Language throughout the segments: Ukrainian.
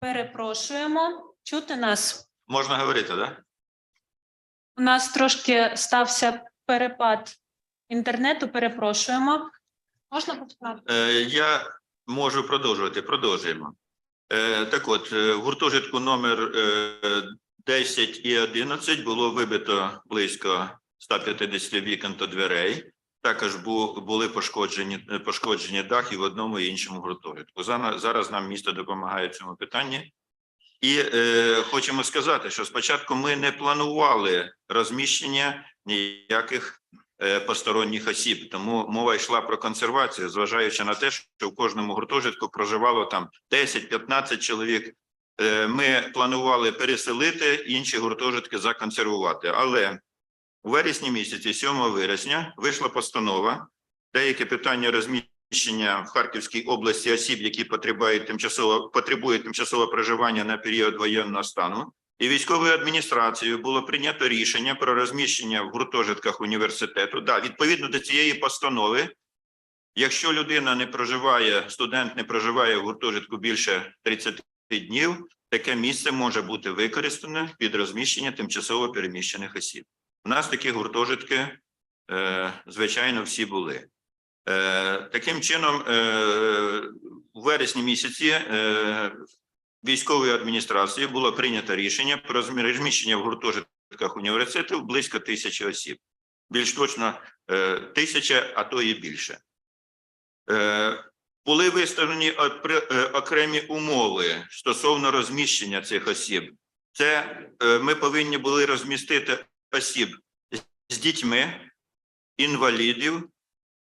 Перепрошуємо. Чути нас? Можна говорити, так? Да? У нас трошки стався перепад інтернету. Перепрошуємо. Можна почати? Е, я можу продовжувати. Продовжуємо. Е, так от, е, в гуртожитку номер е, 10 і 11 було вибито близько 150 вікон та дверей. Також були пошкоджені, пошкоджені дах і в одному і іншому гуртожитку. Зараз нам місто допомагає в цьому питанні. І е, хочемо сказати, що спочатку ми не планували розміщення ніяких е, посторонніх осіб, тому мова йшла про консервацію, зважаючи на те, що в кожному гуртожитку проживало там 10-15 чоловік. Е, Ми планували переселити інші гуртожитки законсервувати, але у вересні місяці, 7 вересня, вийшла постанова. Деякі питання розміщення в Харківській області осіб, які потребують тимчасово потребують тимчасового проживання на період воєнного стану, і військовою адміністрацією було прийнято рішення про розміщення в гуртожитках університету. Да, відповідно до цієї постанови, якщо людина не проживає, студент не проживає в гуртожитку більше 30 днів, таке місце може бути використане під розміщення тимчасово переміщених осіб. У нас такі гуртожитки, е, звичайно, всі були. Е, Таким чином, е, у вересні місяці військовою адміністрацією було прийнято рішення про розміщення в гуртожитках університетів близько тисячі осіб. Більш точно тисяча, а то і більше. Були виставлені окремі умови стосовно розміщення цих осіб. Це ми повинні були розмістити осіб з дітьми, інвалідів,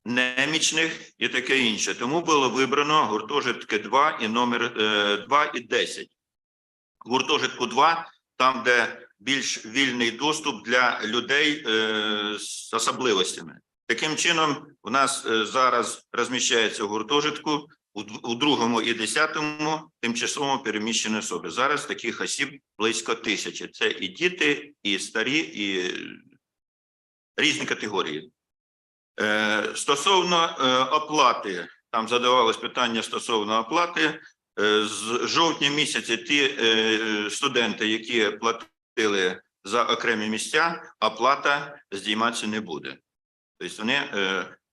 немічних і таке інше. Тому було вибрано гуртожитки 2 і номер е, 2 і 10. Гуртожитку 2, там, де більш вільний доступ для людей е, з особливостями. Таким чином, у нас е, зараз розміщається в гуртожитку у, другому і десятому тимчасово переміщені особи. Зараз таких осіб близько тисячі. Це і діти, і старі, і різні категорії. Е, Стосовно е, оплати, там задавалось питання стосовно оплати. Е, З жовтня місяця ті студенти, які платили за окремі місця, оплата здійматися не буде. Тобто вони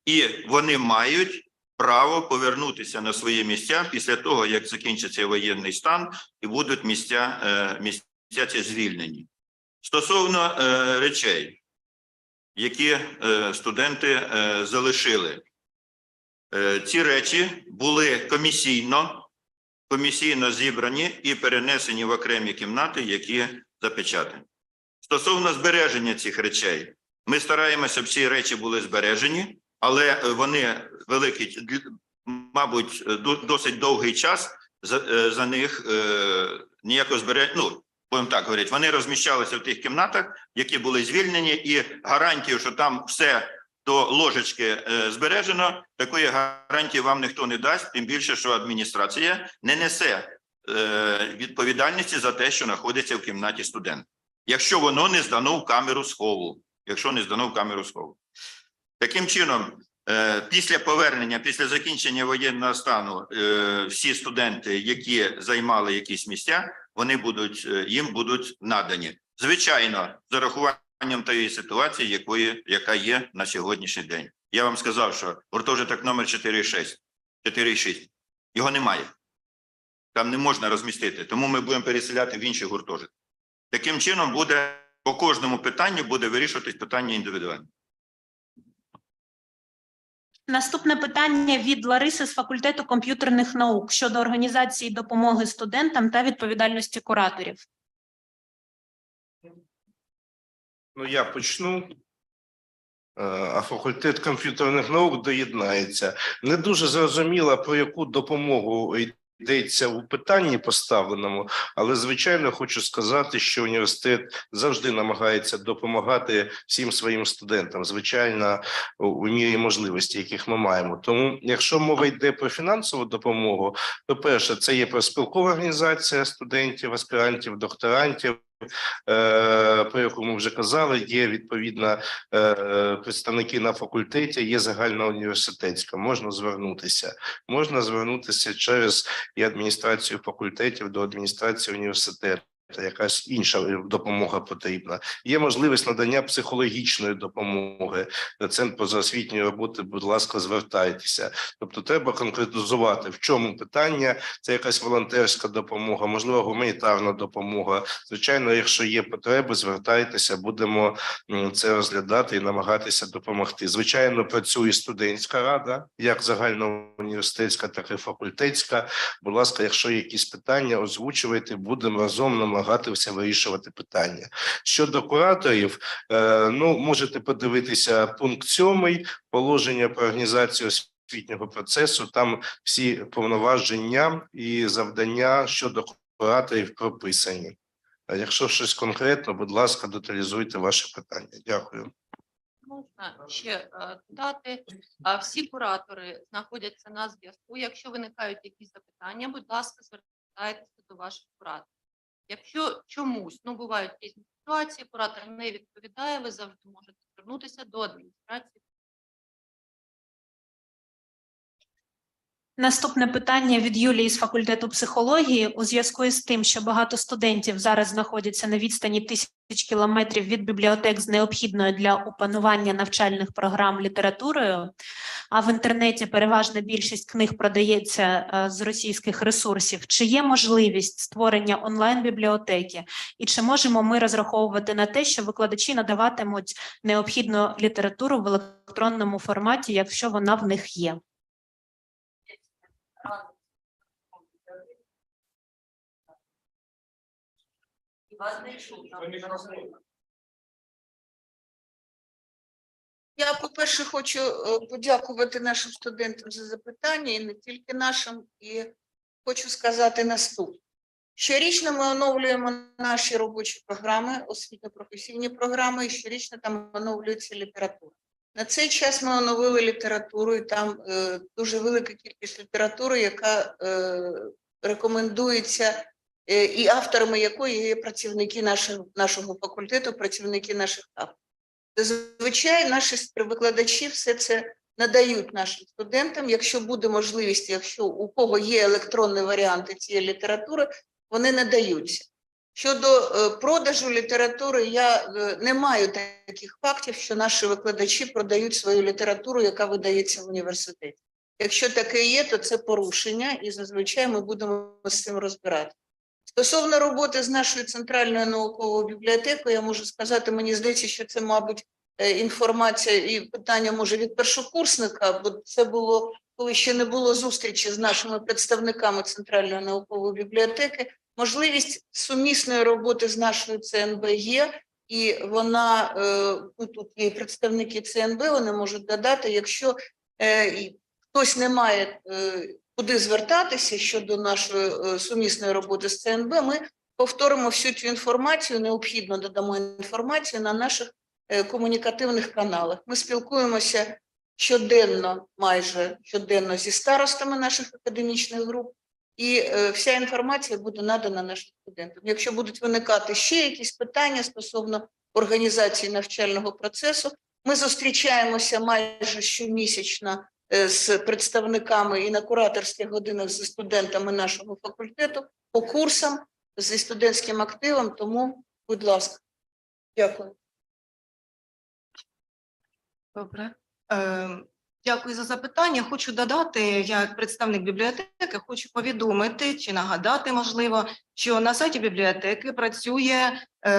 і вони мають право повернутися на свої місця після того, як закінчиться воєнний стан, і будуть місця, е, місця ці звільнені. Стосовно е, речей, які е, студенти залишили. Ці речі були комісійно, комісійно зібрані і перенесені в окремі кімнати, які запечатані. Стосовно збереження цих речей, ми стараємося, щоб ці речі були збережені, але е, вони великий, д- мабуть, е, досить довгий час за, е, за них е, ніякого збереження, ну, будемо так говорити, вони розміщалися в тих кімнатах, які були звільнені, і гарантію, що там все до ложечки е, збережено, такої гарантії вам ніхто не дасть, тим більше, що адміністрація не несе е, відповідальності за те, що знаходиться в кімнаті студента, якщо воно не здано в камеру схову, якщо не здано в камеру схову. Таким чином, е, після повернення, після закінчення воєнного стану, е, всі студенти, які займали якісь місця, вони будуть е, їм будуть надані. Звичайно, з урахуванням тієї ситуації, якої яка є на сьогоднішній день. Я вам сказав, що гуртожиток номер 4,6, 4,6, його немає. Там не можна розмістити, тому ми будемо переселяти в інші гуртожитки. Таким чином, буде по кожному питанню буде вирішуватись питання індивідуально. Наступне питання від Лариси з факультету комп'ютерних наук щодо організації допомоги студентам та відповідальності кураторів. Ну, я почну. Е, А факультет комп'ютерних наук доєднається. Не дуже зрозуміло, про яку допомогу йдеться у питанні поставленому, але звичайно хочу сказати, що університет завжди намагається допомагати всім своїм студентам, звичайно, у- мірі можливості, яких ми маємо. Тому, якщо мова йде про фінансову допомогу, то перше, це є проспілкова організація студентів, аспірантів, докторантів. Е, про яку ми вже казали, є відповідно е, представники на факультеті, є загальна університетська. Можна звернутися. Можна звернутися через і адміністрацію факультетів до адміністрації університету. Якась інша допомога потрібна. Є можливість надання психологічної допомоги. Центр позаосвітньої роботи, будь ласка, звертайтеся. Тобто, треба конкретизувати, в чому питання. Це якась волонтерська допомога, можливо, гуманітарна допомога. Звичайно, якщо є потреби, звертайтеся, будемо це розглядати і намагатися допомогти. Звичайно, працює студентська рада, як загальноуніверситетська, так і факультетська. Будь ласка, якщо є якісь питання, озвучуйте, будемо разом намагатися вирішувати питання. Щодо кураторів, е, ну можете подивитися пункт сьомий положення про організацію освітнього процесу. Там всі повноваження і завдання щодо кураторів прописані. А якщо щось конкретно, будь ласка, деталізуйте ваше питання. Дякую. Можна ще е, додати. Всі куратори знаходяться на зв'язку. Якщо виникають якісь запитання, будь ласка, звертайтеся до ваших кураторів. Якщо чомусь, ну бувають різні ситуації, куратор не відповідає, ви завжди можете звернутися до адміністрації. Наступне питання від Юлії з факультету психології у зв'язку із тим, що багато студентів зараз знаходяться на відстані тисяч кілометрів від бібліотек з необхідною для опанування навчальних програм літературою, а в інтернеті переважна більшість книг продається е, з російських ресурсів. Чи є можливість створення онлайн-бібліотеки, і чи можемо ми розраховувати на те, що викладачі надаватимуть необхідну літературу в електронному форматі, якщо вона в них є? І вас не чутно. Я, по-перше, хочу е, подякувати нашим студентам за запитання і не тільки нашим, і хочу сказати наступне. Щорічно ми оновлюємо наші робочі програми, освітньо-професійні програми, і щорічно там оновлюється література. На цей час ми оновили літературу, і там е, дуже велика кількість літератури, яка е, рекомендується, і авторами якої є працівники нашого, нашого факультету, працівники наших авторів. Зазвичай наші викладачі все це надають нашим студентам. Якщо буде можливість, якщо у кого є електронні варіанти цієї літератури, вони надаються. Щодо е, продажу літератури, я е, не маю таких фактів, що наші викладачі продають свою літературу, яка видається в університеті. Якщо таке є, то це порушення, і зазвичай ми будемо з цим розбирати. Стосовно роботи з нашою центральною науковою бібліотекою, я можу сказати, мені здається, що це, мабуть, е, інформація і питання може від першокурсника, бо це було коли ще не було зустрічі з нашими представниками центральної наукової бібліотеки. Можливість сумісної роботи з нашою ЦНБ є, і вона е, ну, тут є представники ЦНБ, вони можуть додати, якщо е, хтось не має куди звертатися щодо нашої е, сумісної роботи з ЦНБ, ми повторимо всю цю інформацію, необхідно додамо інформацію на наших е, комунікативних каналах. Ми спілкуємося щоденно, майже щоденно зі старостами наших академічних груп, і е, вся інформація буде надана нашим студентам. Якщо будуть виникати ще якісь питання стосовно організації навчального процесу, ми зустрічаємося майже щомісячно з представниками і на кураторських годинах зі студентами нашого факультету по курсам зі студентським активом. Тому, будь ласка, дякую. Добре. Е, Дякую за запитання. Хочу додати, я як представник бібліотеки, хочу повідомити чи нагадати, можливо, що на сайті бібліотеки працює е,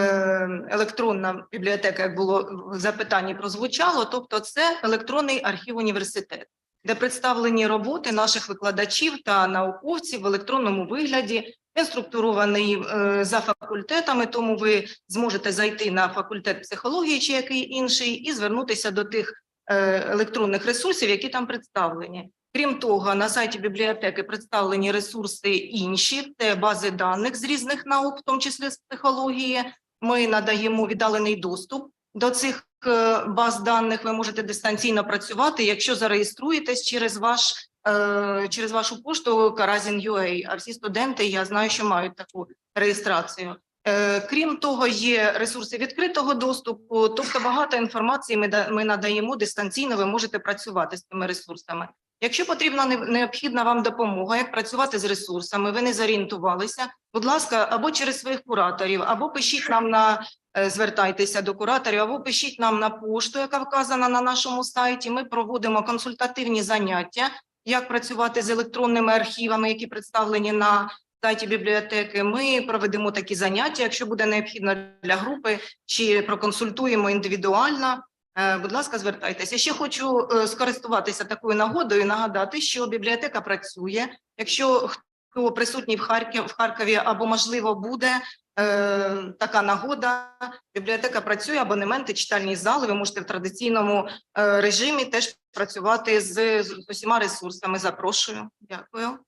електронна бібліотека, як було в запитанні прозвучало, тобто це електронний архів університету, де представлені роботи наших викладачів та науковців в електронному вигляді. Він структурований е, за факультетами, тому ви зможете зайти на факультет психології чи який інший і звернутися до тих е, електронних ресурсів, які там представлені. Крім того, на сайті бібліотеки представлені ресурси інші, це бази даних з різних наук, в тому числі з психології. Ми надаємо віддалений доступ до цих е, баз даних. Ви можете дистанційно працювати, якщо зареєструєтесь через ваш е, через вашу пошту Karazin.ua. А всі студенти, я знаю, що мають таку реєстрацію. Е, Крім того, є ресурси відкритого доступу, тобто багато інформації ми, ми надаємо дистанційно, ви можете працювати з цими ресурсами. Якщо потрібна необхідна вам допомога, як працювати з ресурсами, ви не зорієнтувалися, будь ласка, або через своїх кураторів, або пишіть нам на звертайтеся до кураторів, або пишіть нам на пошту, яка вказана на нашому сайті. Ми проводимо консультативні заняття, як працювати з електронними архівами, які представлені на сайті бібліотеки. Ми проведемо такі заняття, якщо буде необхідно для групи, чи проконсультуємо індивідуально. Е, Будь ласка, звертайтеся. Ще хочу е, скористуватися такою нагодою і нагадати, що бібліотека працює. Якщо хто присутній в Харків в Харкові або можливо буде е, така нагода, бібліотека працює, абонементи, читальні зали. Ви можете в традиційному е, режимі теж працювати з, з усіма ресурсами. Запрошую. Дякую.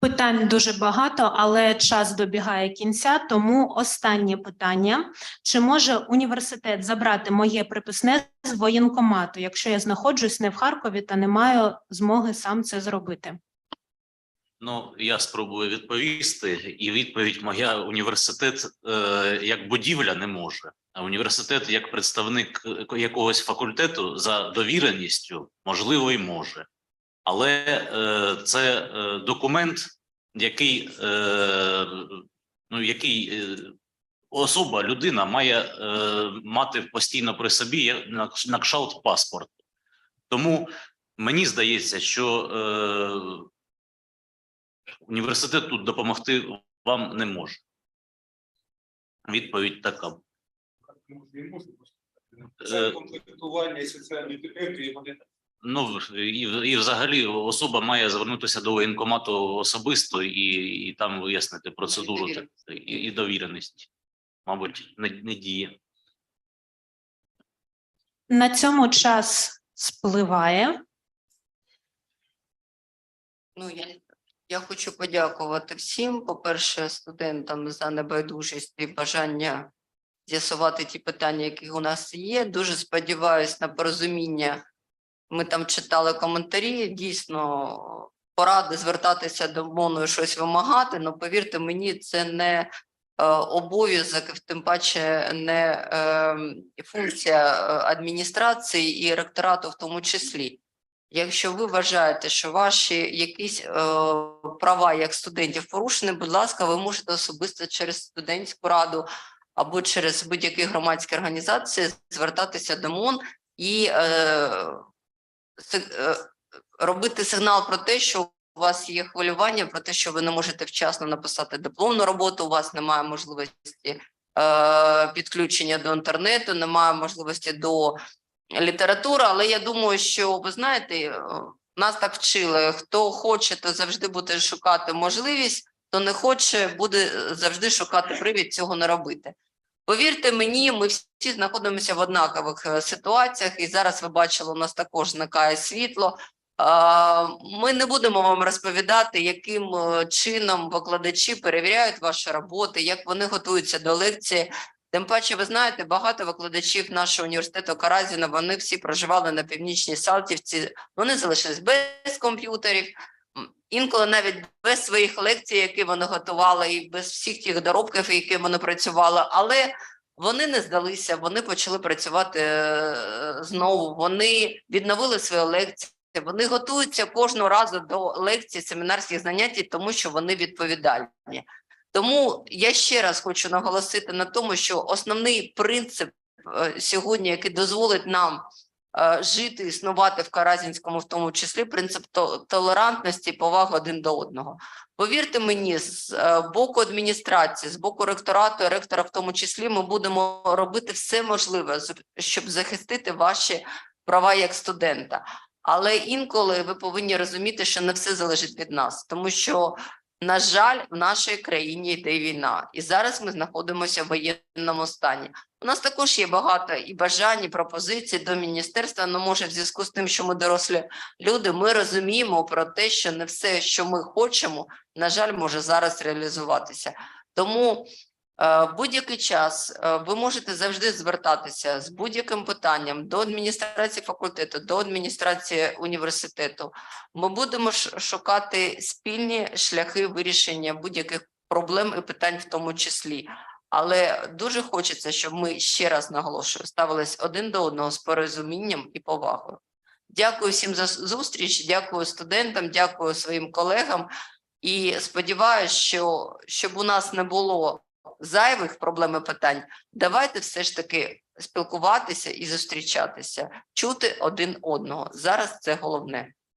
Питань дуже багато, але час добігає кінця. Тому останнє питання: чи може університет забрати моє приписне з воєнкомату, якщо я знаходжусь не в Харкові та не маю змоги сам це зробити? Ну, я спробую відповісти, і відповідь моя: університет е, як будівля не може. А університет, як представник е, якогось факультету за довіреністю, можливо, і може. Але е, це е, документ, який, е, ну, який е, особа, людина має е, мати постійно при собі на кшалт паспорт. Тому мені здається, що е, університет тут допомогти вам не може. Відповідь така. Це комплектування і соціальної підтримки, і вони Ну і, і взагалі особа має звернутися до воєнкомату особисто і, і там вияснити процедуру і, і довіреність. Мабуть, не, не діє. На цьому час спливає. Ну, я, я хочу подякувати всім, по-перше, студентам за небайдужість і бажання з'ясувати ті питання, які у нас є. Дуже сподіваюся на порозуміння. Ми там читали коментарі. Дійсно, поради звертатися до МОНу і щось вимагати. але повірте мені, це не е, обов'язок, тим паче не е, функція е, адміністрації і ректорату в тому числі. Якщо ви вважаєте, що ваші якісь е, права як студентів порушені, будь ласка, ви можете особисто через студентську раду або через будь-які громадські організації звертатися до МОН і е, е, робити сигнал про те, що у вас є хвилювання, про те, що ви не можете вчасно написати дипломну роботу, у вас немає можливості е, підключення до інтернету, немає можливості до література, але я думаю, що ви знаєте, е, нас так вчили. Хто хоче, то завжди буде шукати можливість, хто не хоче, буде е, завжди шукати привід цього не робити. Повірте мені, ми всі знаходимося в однакових е, ситуаціях, і зараз ви бачили, у нас також зникає світло. Ми не будемо вам розповідати, яким чином викладачі перевіряють ваші роботи, як вони готуються до лекції. Тим паче, ви знаєте, багато викладачів нашого університету Каразіна, вони всі проживали на північній Салтівці, вони залишились без комп'ютерів, інколи навіть без своїх лекцій, які вони готували, і без всіх тих доробків, які вони працювали. Але вони не здалися, вони почали працювати е, знову. Вони відновили свої лекції. Вони готуються кожного разу до лекцій, семінарських занять, тому що вони відповідальні. Тому я ще раз хочу наголосити на тому, що основний принцип е, сьогодні, який дозволить нам е, жити, існувати в Каразінському, в тому числі принцип толерантності, і поваги один до одного. Повірте мені, з е, боку адміністрації, з боку ректорату, і ректора в тому числі, ми будемо робити все можливе, щоб захистити ваші права як студента. Але інколи ви повинні розуміти, що не все залежить від нас, тому що на жаль, в нашій країні йде війна, і зараз ми знаходимося в воєнному стані. У нас також є багато і бажань, і пропозицій до міністерства. але може, в зв'язку з тим, що ми дорослі люди, ми розуміємо про те, що не все, що ми хочемо, на жаль, може зараз реалізуватися. Тому в будь-який час е, ви можете завжди звертатися з будь-яким питанням до адміністрації факультету, до адміністрації університету. Ми будемо шукати спільні шляхи вирішення будь-яких проблем і питань в тому числі. Але дуже хочеться, щоб ми ще раз наголошую, ставились один до одного з порозумінням і повагою. Дякую всім за зустріч, дякую студентам, дякую своїм колегам. І сподіваюся, що щоб у нас не було зайвих проблем і питань, давайте все ж таки спілкуватися і зустрічатися, чути один одного. Зараз це головне.